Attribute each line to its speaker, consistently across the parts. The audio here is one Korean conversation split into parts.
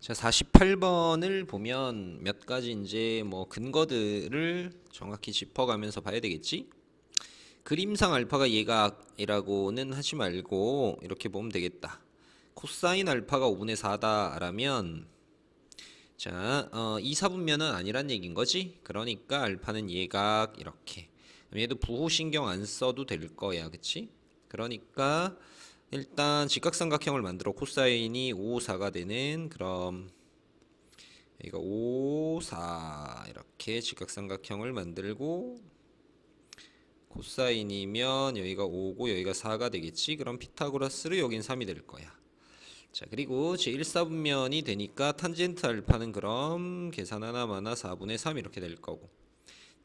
Speaker 1: 자, 48번을 보면 몇 가지 이제 뭐 근거들을 정확히 짚어가면서 봐야 되겠지? 그림상 알파가 예각이라고는 하지 말고 이렇게 보면 되겠다. 코사인 알파가 5분의 4다라면 자, 어, 2, 4분면은 아니란 얘기인 거지? 그러니까 알파는 예각 이렇게. 얘도 부호 신경 안 써도 될 거야. 그치? 그러니까 일단 직각삼각형을 만들어 코사인이 5, 4가 되는 그럼 여기가 5, 4 이렇게 직각삼각형을 만들고 코사인이면 여기가 5고 여기가 4가 되겠지? 그럼 피타고라스를 여긴 3이 될 거야. 자 그리고 제1사분면이 되니까 탄젠트 알파는 그럼 계산 하나마나 4분의 3 이렇게 될 거고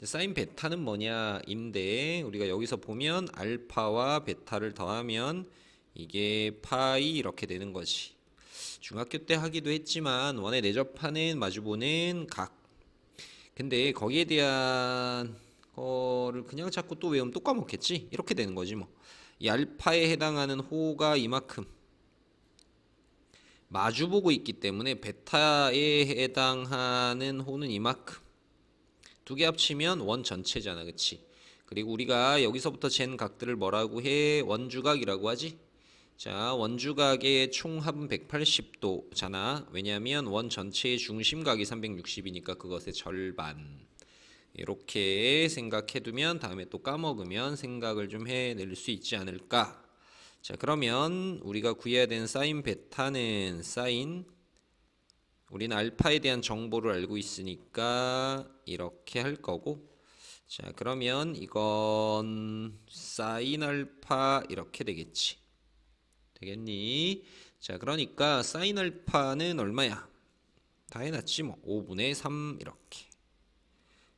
Speaker 1: 사인 베타는 뭐냐 인데 우리가 여기서 보면 알파와 베타를 더하면 이게 파이 이렇게 되는 거지. 중학교 때 하기도 했지만 원에 내접하는 마주보는 각. 근데 거기에 대한 거를 그냥 자꾸 또 외우면 또 까먹겠지? 이렇게 되는 거지 뭐 이 알파에 해당하는 호가 이만큼. 마주보고 있기 때문에 베타에 해당하는 호는 이만큼. 두 개 합치면 원 전체잖아 그치? 그리고 우리가 여기서부터 잰 각들을 뭐라고 해? 원주각이라고 하지 자 원주각의 총합은 180도잖아. 왜냐하면 원 전체의 중심각이 360이니까 그것의 절반. 이렇게 생각해두면 다음에 또 까먹으면 생각을 좀 해낼 수 있지 않을까. 자 그러면 우리가 구해야 되는 사인 베타는 사인. 우리는 알파에 대한 정보를 알고 있으니까 이렇게 할 거고. 자 그러면 이건 사인 알파 이렇게 되겠지 되겠니 자 그러니까 사인 알파는 얼마야 다 해놨지 뭐 5분의 3 이렇게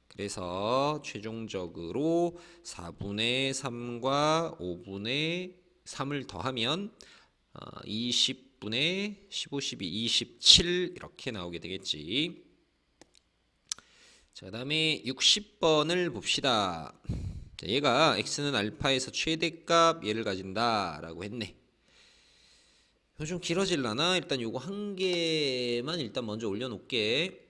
Speaker 1: 그래서 최종적으로 4분의 3과 5분의 3을 더하면 어, 20분의 15, 12, 27 이렇게 나오게 되겠지. 자, 그 다음에 60번을 봅시다. 자, 얘가 x는 알파에서 최대값 얘를 가진다 라고 했네. 좀 길어질라나? 일단 요거 한 개만 일단 먼저 올려놓을게.